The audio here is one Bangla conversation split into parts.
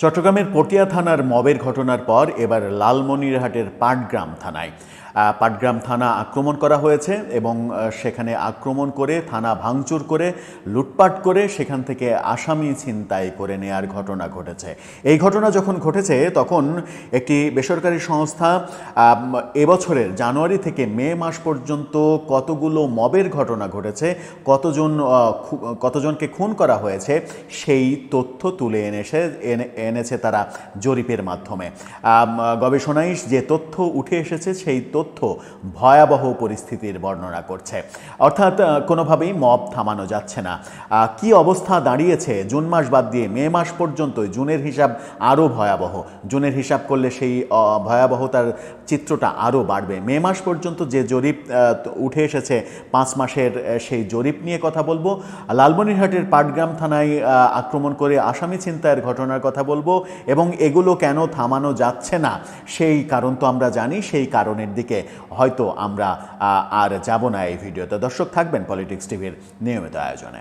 চট্টগ্রামের পটিয়া থানার মবের ঘটনার পর এবার লালমনিরহাটের পাটগ্রাম থানায়। পাটগ্রাম থানা আক্রমণ করা হয়েছে এবং সেখানে আক্রমণ করে, থানা ভাঙচুর করে, লুটপাট করে, সেখান থেকে আসামি ছিনতাই করে নেয়ার ঘটনা ঘটেছে। এই ঘটনা যখন ঘটেছে, তখন একটি বেসরকারি সংস্থা এবছরের জানুয়ারি থেকে মে মাস পর্যন্ত কতগুলো মবের ঘটনা ঘটেছে, কতজন কতজনকে খুন করা হয়েছে, সেই তথ্য তুলে এনেছে, এনে- এনেছে তারা জরিপের মাধ্যমে। গবেষণায় যে তথ্য উঠে এসেছে, সেই তথ্য ভয়াবহ পরিস্থিতির বর্ণনা করছে। অর্থাৎ কোনোভাবেই মব থামানো যাচ্ছে না। কি অবস্থা দাঁড়িয়েছে? জুন মাস বাদ দিয়ে মে মাস পর্যন্ত জুনের হিসাব আরও ভয়াবহ। জুনের হিসাব করলে সেই ভয়াবহতার চিত্রটা আরও বাড়বে। মে মাস পর্যন্ত যে জরিপ উঠে এসেছে, পাঁচ মাসের সেই জরিপ নিয়ে কথা বলব। লালমনিরহাটের পাটগ্রাম থানায় আক্রমণ করে আসামি ছিনতাইয়ের ঘটনার কথা বলব। এবং এগুলো কেন থামানো যাচ্ছে না? সেই কারণ তো আমরা জানি, সেই কারণের দিকে হয়তো আমরা আর যাব না এই ভিডিওতে। দর্শক থাকবেন পলিটিক্স টিভির নিয়মিত আয়োজনে।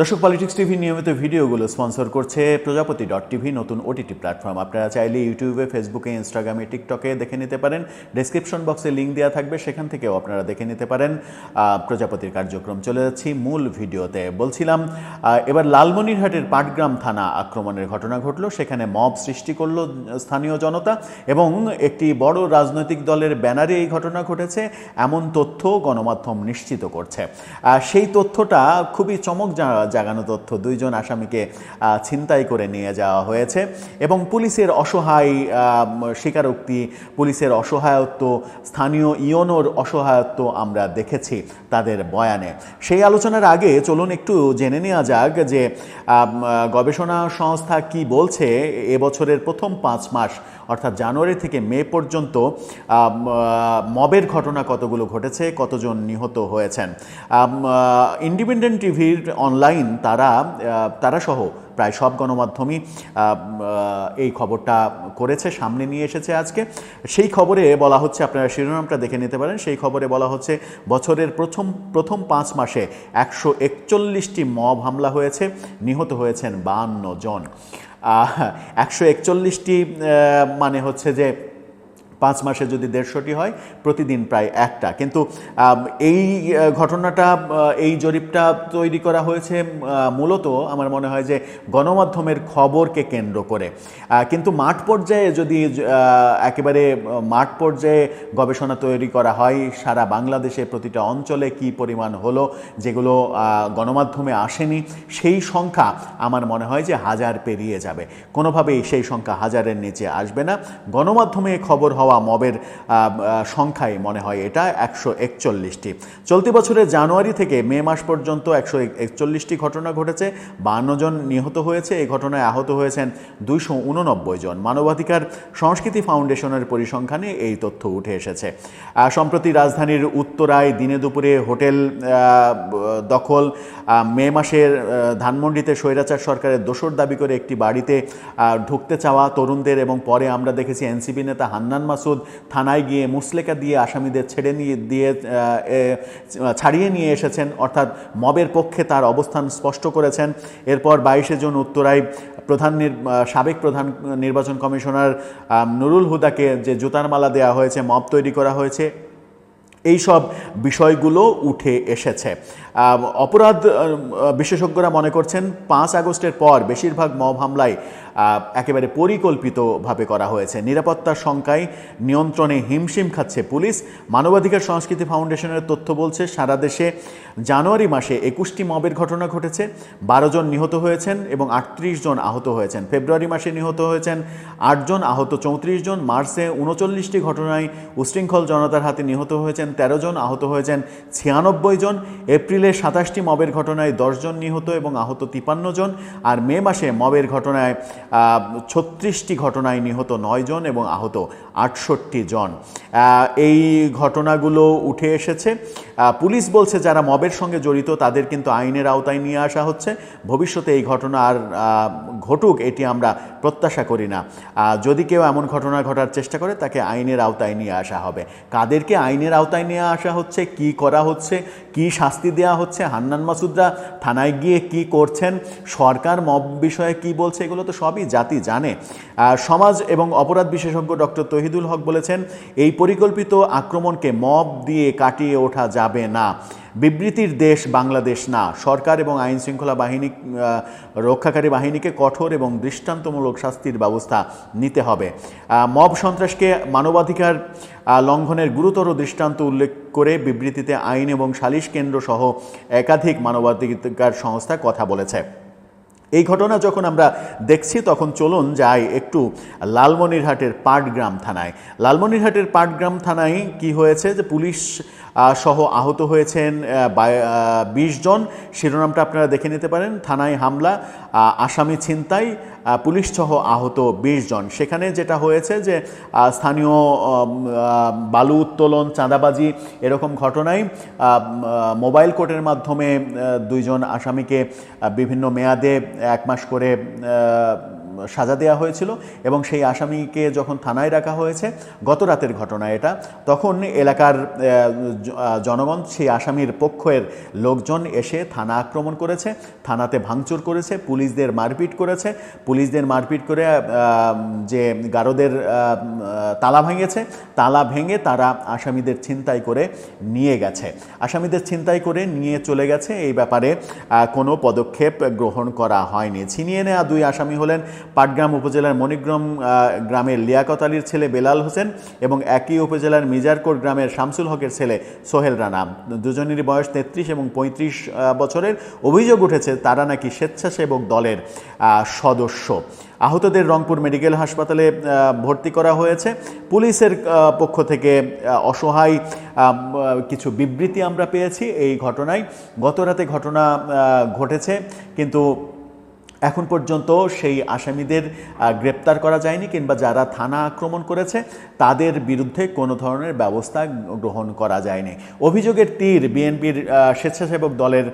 দর্শক পলিটিক্স টিভি নিয়মিত ভিডিওগুলো স্পন্সর করছে প্রজাপতি ডট টিভি নতুন ওটিটি প্ল্যাটফর্ম আপনারা চাইলে ইউটিউবে ফেসবুকে ইনস্টাগ্রামে টিকটকে দেখে নিতে পারেন। ডেসক্রিপশন বক্সে লিঙ্ক দেওয়া থাকবে, সেখান থেকেও আপনারা দেখে নিতে পারেন। প্রজাপতির কার্যক্রম চলে যাচ্ছি মূল ভিডিওতে। বলছিলাম এবার লালমনিরহাটের পাটগ্রাম থানা আক্রমণের ঘটনা ঘটলো। সেখানে মব সৃষ্টি করল স্থানীয় জনতা এবং একটি বড় রাজনৈতিক দলের ব্যানারে এই ঘটনা ঘটেছে। এমন তথ্য গণমাধ্যম নিশ্চিত করছে। সেই তথ্যটা খুবই চমক জাগানো তথ্য দুইজন আসামিকে ছিনতাই করে নিয়ে যাওয়া হয়েছে এবং পুলিশের অসহায় স্বীকারোক্তি, পুলিশের অসহায়ত্ব, স্থানীয় ইয়নোর অসহায়ত্ব আমরা দেখেছি তাদের বয়ানে। সেই আলোচনার আগে চলুন একটু জেনে নেওয়া যাক যে গবেষণা সংস্থা কি বলছে এবছরের প্রথম পাঁচ মাস, অর্থাৎ জানুয়ারি থেকে মে পর্যন্ত মবের ঘটনা কতগুলো ঘটেছে, কতজন নিহত হয়েছেন। ইন্ডিপেন্ডেন্ট টিভির অনলাইন তারা আহ, তারা সহ প্রায় সব গণমাধ্যমই এই খবরটা করেছে সামনে নিয়ে এসেছে আজকে। সেই খবরে বলা হচ্ছে আপনারা শিরোনামটা দেখে নিতে পারেন সেই খবরে বলা হচ্ছে বছরের প্রথম প্রথম পাঁচ মাসে একশো একচল্লিশটি মব হামলা হয়েছে নিহত হয়েছেন বাহান্ন জন। একশো একচল্লিশটি মানে হচ্ছে যে পাঁচ মাসে যদি দেড়শোটি হয়, প্রতিদিন প্রায় একটা। কিন্তু এই ঘটনাটা এই জরিপটা তৈরি করা হয়েছে মূলত আমার মনে হয় যে গণমাধ্যমের খবরকে কেন্দ্র করে। কিন্তু মাঠ পর্যায়ে যদি একেবারে মাঠ পর্যায়ে গবেষণা তৈরি করা হয়, সারা বাংলাদেশে প্রতিটা অঞ্চলে কি পরিমাণ হলো, যেগুলো গণমাধ্যমে আসেনি, সেই সংখ্যা আমার মনে হয় যে হাজার পেরিয়ে যাবে। কোনোভাবেই সেই সংখ্যা হাজারের নিচে আসবে না। গণমাধ্যমে খবর হওয়া মবের আহ, আহ, সংখ্যায় মনে হয় এটা একশো একচল্লিশটি। চলতি বছরের জানুয়ারি থেকে মে মাস পর্যন্ত একশো একচল্লিশটি ঘটনা ঘটেছে বান্ন জন নিহত হয়েছে এই ঘটনায় আহত হয়েছেন দুইশো উননব্বই জন। মানবাধিকার সংস্কৃতি ফাউন্ডেশনের পরিসংখ্যানে এই তথ্য উঠে এসেছে। সম্প্রতি রাজধানীর উত্তরায় দিনে দুপুরে হোটেল দখল মে মাসের ধানমন্ডিতে স্বৈরাচার সরকারের দোসর দাবি করে একটি বাড়িতে ঢুকতে চাওয়া তরুণদের এবং পরে আমরা দেখেছি এনসিপি নেতা হান্নান মাসুদ থানায় গিয়ে মুসলেকা দিয়ে আসামিদের ছেড়ে নিয়ে, দিয়ে ছাড়িয়ে নিয়ে এসেছেন। অর্থাৎ মবের পক্ষে তার অবস্থান স্পষ্ট করেছেন। এরপর বাইশে জুন উত্তরায় প্রধান সাবেক প্রধান নির্বাচন কমিশনার নুরুল হুদাকে যে জুতার মালা দেওয়া হয়েছে, মব তৈরি করা হয়েছে, এই সব বিষয়গুলো উঠে এসেছে। অপরাধ বিশেষজ্ঞরা মনে করছেন পাঁচ আগস্টের পর বেশিরভাগ মব হামলায় একেবারে পরিকল্পিতভাবে করা হয়েছে। নিরাপত্তার সংখ্যায় নিয়ন্ত্রণে হিমশিম খাচ্ছে পুলিশ। মানবাধিকার সংস্কৃতি ফাউন্ডেশনের তথ্য বলছে, সারা দেশে জানুয়ারি মাসে একুশটি মবের ঘটনা ঘটেছে। বারো জন নিহত হয়েছেন এবং আটত্রিশ জন আহত হয়েছেন। ফেব্রুয়ারি মাসে নিহত হয়েছেন আটজন আহত চৌত্রিশ জন। মার্চে উনচল্লিশটি ঘটনায় উশৃঙ্খল জনতার হাতে নিহত হয়েছেন তেরো জন, আহত হয়েছেন ছিয়ানব্বই জন। এপ্রিলে সাতাশটি মবের ঘটনায় দশজন নিহত এবং আহত তিপান্ন জন, আর মে মাসে মবের ঘটনায় ছত্রিশটি ঘটনায় নিহত নয় জন এবং আহত আটষট্টি জন। এই ঘটনাগুলো উঠে এসেছে। পুলিশ বলছে যারা মবের সঙ্গে জড়িত, তাদের কিন্তু আইনের আওতায় নিয়ে আসা হচ্ছে। ভবিষ্যতে এই ঘটনা আর ঘটুক এটি আমরা প্রত্যাশা করি না। যদি কেউ এমন ঘটনা ঘটার চেষ্টা করে, তাকে আইনের আওতায় নিয়ে আসা হবে। কাদেরকে আইনের আওতায় নিয়ে আসা হচ্ছে, কি করা হচ্ছে, কি শাস্তি দেওয়া হচ্ছে, হান্নান মাসুদরা থানায় গিয়ে কি করছেন, সরকার মব বিষয়ে কি বলছে, এগুলো তো সবই জাতি জানে। সমাজ এবং অপরাধ বিশেষজ্ঞ ডক্টর তহিদুল হক বলেছেন, এই পরিকল্পিত আক্রমণকে মব দিয়ে কাটিয়ে ওঠা যাবে না। বিবৃতির দেশ বাংলাদেশ না। সরকার এবং আইন শৃঙ্খলা বাহিনী রক্ষাকারী বাহিনীকে কঠোর এবং দৃষ্টান্তমূলক শাস্তির ব্যবস্থা নিতে হবে। মব সন্ত্রাসকে মানবাধিকার লঙ্ঘনের গুরুতর দৃষ্টান্ত উল্লেখ করে বিবৃতিতে আইন এবং সালিশ কেন্দ্র সহ একাধিক মানবাধিকার সংস্থা কথা বলেছে। এই ঘটনা যখন আমরা দেখছি, তখন চলুন যাই একটু লালমনিরহাটের পাটগ্রাম থানায়। লালমনিরহাটের পাটগ্রাম থানায় কি হয়েছে? যে পুলিশ সহ আহত হয়েছেন বিশ জন। শিরোনামটা আপনারা দেখে নিতে পারেন। থানায় হামলা আসামি ছিনতাই পুলিশ সহ আহত বিশ জন। সেখানে যেটা হয়েছে যে স্থানীয় বালু উত্তোলন, চাঁদাবাজি এরকম ঘটনায় মোবাইল কোর্টের মাধ্যমে দুইজন আসামিকে বিভিন্ন মেয়াদে এক মাস করে সাজা দেওয়া হয়েছিল এবং সেই আসামিকে যখন থানায় রাখা হয়েছে, গত রাতের ঘটনা এটা, তখন এলাকার জনগণ, সেই আসামির পক্ষের লোকজন এসে থানা আক্রমণ করেছে, থানাতে ভাঙচুর করেছে, পুলিশদের মারপিট করেছে, পুলিশদের মারপিট করে যে গারদের তালা ভেঙেছে, তালা ভেঙে তারা আসামিদের ছিনতাই করে নিয়ে গেছে। আসামিদের ছিনতাই করে নিয়ে চলে গেছে, এই ব্যাপারে কোনো পদক্ষেপ গ্রহণ করা হয়নি। ছিনিয়ে নেওয়া দুই আসামি হলেন পাটগ্রাম উপজেলার মণিগ্রাম গ্রামের লিয়াকত আলীর ছেলে বেলাল হোসেন এবং একই উপজেলার মিজারকোট গ্রামের শামসুল হকের ছেলে সোহেল রানা। দুজনেরই বয়স তেত্রিশ এবং পঁয়ত্রিশ বছরের। অভিযোগ উঠেছে তারা নাকি স্বেচ্ছাসেবক দলের সদস্য। আহতদের রংপুর মেডিকেল হাসপাতালে ভর্তি করা হয়েছে। পুলিশের পক্ষ থেকে অসহায় কিছু বিবৃতি আমরা পেয়েছি এই ঘটনায়। গতরাতে ঘটনা ঘটেছে, কিন্তু এখন পর্যন্ত সেই আসামিদের গ্রেপ্তার করা যায়নি কিংবা যারা থানা আক্রমণ করেছে, তাদের বিরুদ্ধে কোনো ধরনের ব্যবস্থা গ্রহণ করা যায়নি। অভিযোগের তীর বিএনপির স্বেচ্ছাসেবক দলের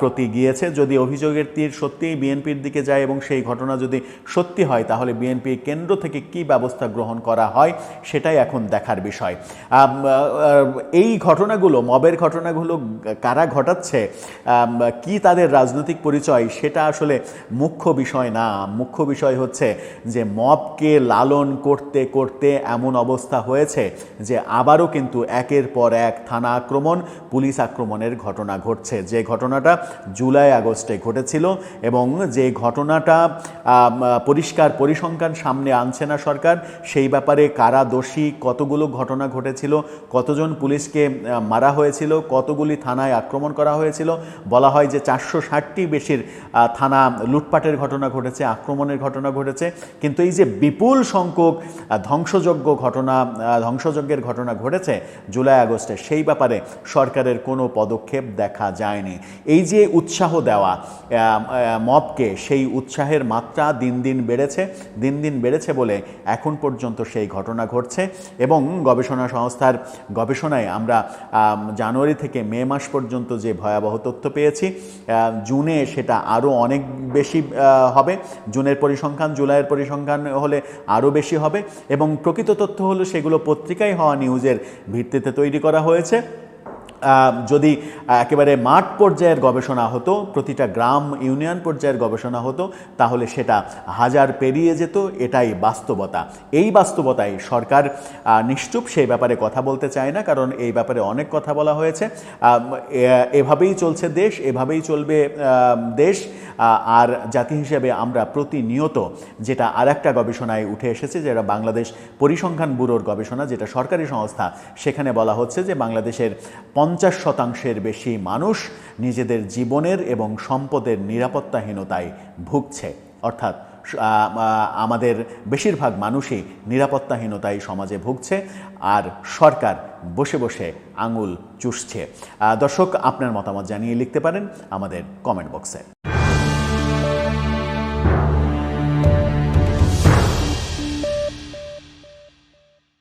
প্রতি গিয়েছে। যদি অভিযোগের তীর সত্যিই বিএনপির দিকে যায় এবং সেই ঘটনা যদি সত্যি হয়, তাহলে বিএনপি কেন্দ্র থেকে কি ব্যবস্থা গ্রহণ করা হয়, সেটাই এখন দেখার বিষয়। এই ঘটনাগুলো, মবের ঘটনাগুলো, কারা ঘটাচ্ছে কি তাদের রাজনৈতিক পরিচয়, সেটা আসলে মুখ্য বিষয় না, মুখ্য বিষয় হচ্ছে যে মবকে লালন করতে করতে এমন অবস্থা হয়েছে যে আবারও কিন্তু একের পর এক থানা আক্রমণ, পুলিশ আক্রমণের ঘটনা ঘটছে। যে ঘটনাটা জুলাই আগস্টে ঘটেছিল এবং যে ঘটনাটা পরিষ্কার পরিসংখ্যান সামনে আনছে না সরকার, সেই ব্যাপারে কারা দোষী, কতগুলো ঘটনা ঘটেছিল, কতজন পুলিশকে মারা হয়েছিল, কতগুলি থানায় আক্রমণ করা হয়েছিল, বলা হয় যে চারশো ষাটটি বেশির থানা থানা লুটপাটের ঘটনা ঘটেছে, আক্রমণের ঘটনা ঘটেছে, কিন্তু এই যে বিপুল সংখ্যক ধ্বংসযজ্ঞ ঘটনা ধ্বংসযজ্ঞের ঘটনা ঘটেছে জুলাই আগস্টে, সেই ব্যাপারে সরকারের কোনো পদক্ষেপ দেখা যায়নি। এই যে উৎসাহ দেওয়া মবকে, সেই উৎসাহের মাত্রা দিন দিন বেড়েছে, দিন দিন বেড়েছে বলে এখন পর্যন্ত সেই ঘটনা ঘটছে এবং গবেষণা সংস্থার গবেষণায় আমরা জানুয়ারি থেকে মে মাস পর্যন্ত যে ভয়াবহ তথ্য পেয়েছি জুনে সেটা আরও অনেক বেশি হবে। জুনের পরিসংখ্যান, জুলাইয়ের পরিসংখ্যান হলে আরও বেশি হবে। এবং প্রকৃত তথ্য হলো সেগুলো পত্রিকায় হওয়া নিউজের ভিত্তিতে তৈরি করা হয়েছে। যদি একেবারে মাঠ পর্যায়ের গবেষণা হতো, প্রতিটা গ্রাম ইউনিয়ন পর্যায়ের গবেষণা হতো, তাহলে সেটা হাজার পেরিয়ে যেত, এটাই বাস্তবতা। এই বাস্তবতায় সরকার নিশ্চুপ সেই ব্যাপারে কথা বলতে চায় না, কারণ এই ব্যাপারে অনেক কথা বলা হয়েছে। এভাবেই চলছে দেশ, এভাবেই চলবে দেশ আর জাতি হিসেবে আমরা প্রতিনিয়ত যেটা আর একটা গবেষণায় উঠে এসেছে, যেটা বাংলাদেশ পরিসংখ্যান ব্যুরোর গবেষণা, যেটা সরকারি সংস্থা, সেখানে বলা হচ্ছে যে বাংলাদেশের পঞ্চাশ শতাংশের বেশি মানুষ নিজেদের জীবনের এবং সম্পদের নিরাপত্তাহীনতায় ভুগছে। অর্থাৎ আমাদের বেশিরভাগ মানুষই নিরাপত্তাহীনতায় সমাজে ভুগছে আর সরকার বসে বসে আঙুল চুষছে। দর্শক, আপনার মতামত জানিয়ে লিখতে পারেন আমাদের কমেন্ট বক্সে